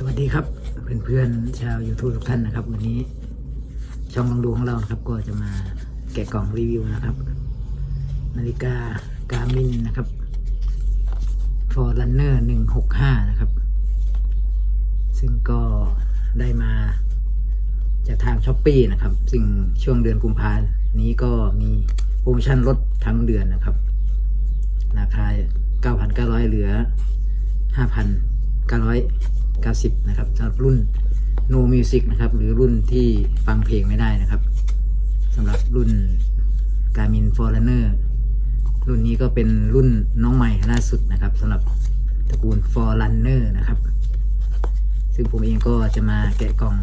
สวัสดีครับเพื่อนๆชาว YouTube ทุกท่านนะครับ วันนี้ช่องลองดูของเรานะครับ ก็จะมาแกะกล่องรีวิวนะครับ นาฬิกาการมินนะครับ Forerunner 165 นะครับ ซึ่งก็ได้มาจากทางช้อปปีนะครับ ซึ่งช่วงเดือนกุมภาพันธ์นี้ก็มีโปรโมชั่นลดทั้งเดือนนะครับ ราคา 9,900 เหลือ 90 นะครับสำหรับรุ่น No Music นะครับ หรือรุ่นที่ฟังเพลงไม่ได้นะครับสำหรับรุ่น Garmin Forerunner รุ่นนี้ก็เป็นรุ่นน้องใหม่ล่าสุดนะครับสำหรับตระกูล Forerunner นะครับ ซึ่งผมเองก็จะมาแกะกล่อง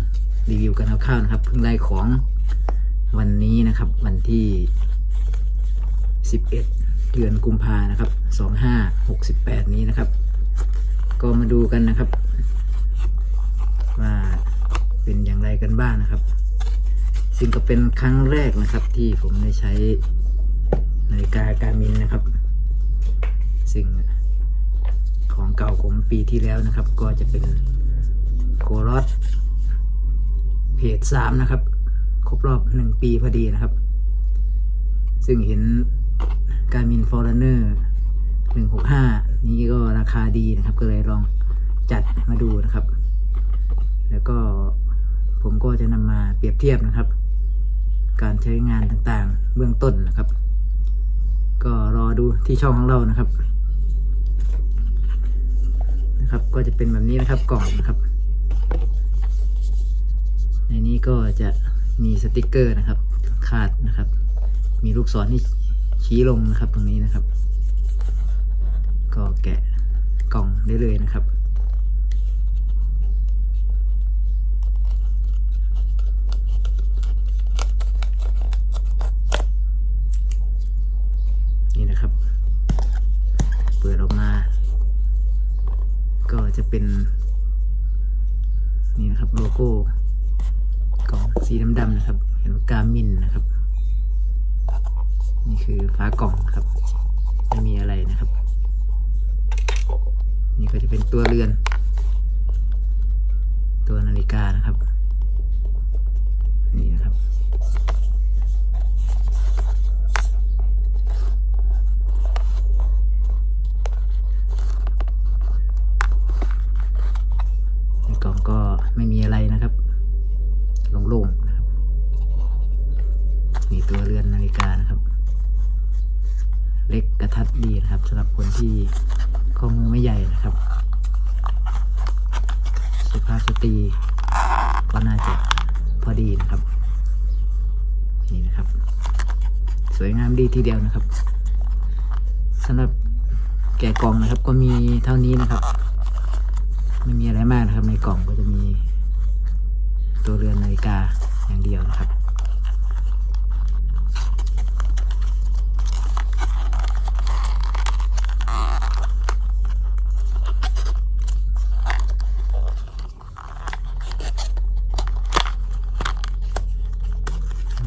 รีวิวกันคร่าวๆนะครับ เพิ่งได้ของวันนี้นะครับวันที่ 11 เดือนกุมภานะครับ 2568 นี้นะครับ ก็มาดูกันนะครับ เป็นอย่างไรกันบ้างนะครับ ซึ่งก็เป็นครั้งแรกนะครับ ที่ผมได้ใช้นาฬิกาการมินนะครับ ซึ่งของเก่าผมปีที่แล้วนะครับ ก็จะเป็นโครอสเพจสามนะครับ ครบรอบหนึ่งปีพอดีนะครับ ซึ่งเห็นการมินฟอร์เนอร์หนึ่งหกห้านี้ก็ราคาดีนะครับ ก็เลยลองจัดมาดูนะครับ แล้วก็ ก็จะนำมาเปรียบเทียบนะครับ การใช้งานต่างๆ เบื้องต้นนะครับ ก็รอดูที่ช่องของเรานะครับนะครับ ก็จะเป็นแบบนี้นะครับกล่องนะครับ ในนี้ก็จะมีสติกเกอร์นะครับ คาดนะครับ มีลูกศรที่ชี้ลงนะครับตรงนี้นะครับ ก็แกะกล่องได้เลยนะครับ เป็น นี่นะครับโลโก้กล่องสีดำๆนะครับ เห็นว่ากามินนะครับ นี่คือฝากล่องครับไม่มีอะไรนะครับ นี่ก็จะเป็นตัวเรือน ตัวนาฬิกานะครับ นี่นะครับ ในกล่องก็ ไม่มีอะไรนะครับโล่งๆนะครับมีตัวเรือนนาฬิกานะครับ เล็กกระทัดดีนะครับสำหรับคนที่ข้อมือไม่ใหญ่นะครับสุภาพสตรีก็น่าจะพอดีนะครับ นี่นะครับ สวยงามดีทีเดียวนะครับสำหรับแกะกล่องนะครับก็มีเท่านี้นะครับ ไม่มีอะไรมากนะครับในกล่องก็จะมี ตัวเรือนนาฬิกาอย่างเดียวนะครับ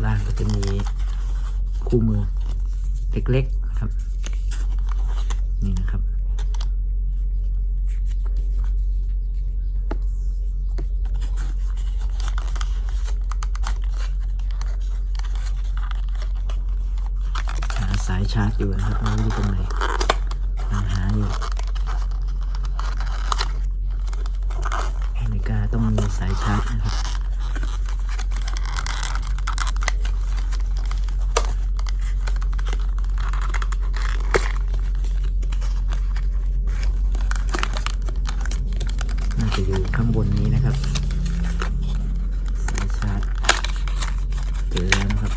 ล่างก็จะมีคู่มือเล็กๆนะครับ นี่นะครับ หาสาย ชาร์จอยู่นะครับไม่รู้อยู่ตรงไหนหาอยู่นาฬิกาต้องมีสายชาร์จนะครับน่าจะอยู่ข้างบนนี้นะครับสายชาร์จเจอแล้วนะครับ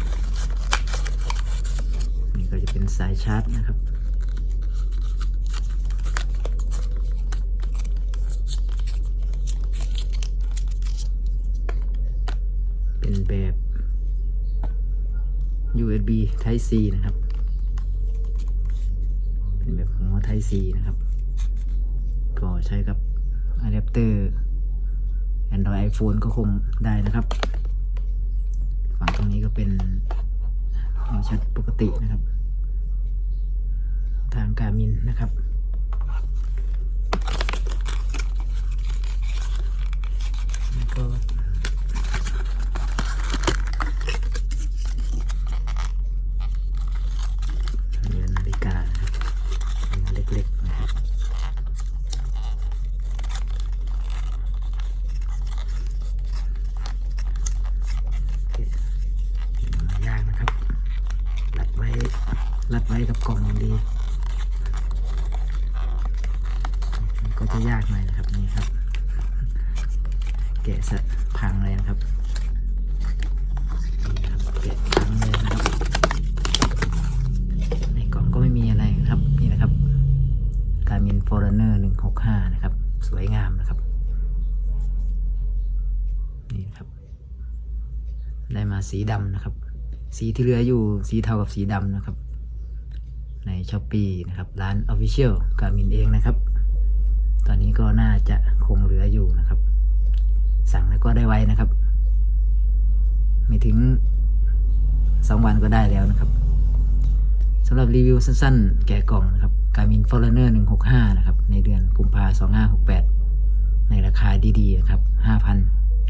เป็นสายชาร์จนะครับ เป็นแบบ USB Type C นะครับ เป็นแบบหัว Type C นะครับ ก็ใช้กับอะแดปเตอร์ Android iPhone ก็คงได้นะครับ ฝั่งตรงนี้ก็เป็นหัวชัดปกตินะครับ ทางการมินนะครับ แล้วก็เรือนนาฬิกานะครับเล็กๆนะครับรัดไว้ รัดไว้กับกล่องดี จะยากหน่อยนะครับนี่ครับ แกะสะพังเลยนะครับนี่ครับแกะพังเลยนะครับ ในกล่องก็ไม่มีอะไรครับนี่นะครับการมินฟอร์เนอร์หนึ่งหกห้านะครับ สวยงามนะครับ นี่นะครับ ได้มาสีดำนะครับ สีที่เหลืออยู่สีเทากับสีดำนะครับในช้อปปีนะครับ ร้าน Official การมินเองนะครับ ตอนนี้ก็น่าจะคงเหลืออยู่นะครับ สั่งแล้วก็ได้ไวนะครับ ไม่ถึงสองวันก็ได้แล้วนะครับสำหรับรีวิวสั้นๆ แกะกล่องนะครับการมินฟอร์เนอร์หนึ่งหกห้านะครับ ในเดือนกุมภาสองห้าหกแปดในราคาดีๆนะครับห้าพัน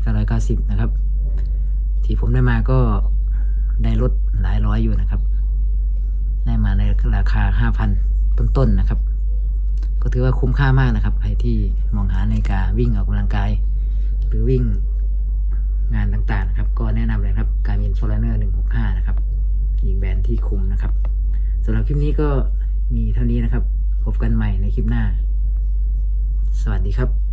เก้าร้อยเก้าสิบนะครับ ที่ผมได้มาก็ได้ลดหลายร้อยอยู่นะครับ ได้มาในราคาห้าพันต้นๆนะครับ ก็ถือว่าคุ้มค่ามากนะครับ ใครที่มองหานาฬิกาวิ่งออกกำลังกาย หรือวิ่งงานต่างๆนะครับ ก็แนะนำเลยครับการมิน f o r เนอร์หนึ่งหกห้านะครับอีกแบรนด์ที่คุ้มนะครับสำหรับคลิปนี้ก็มีเท่านี้นะครับ พบกันใหม่ในคลิปหน้า สวัสดีครับ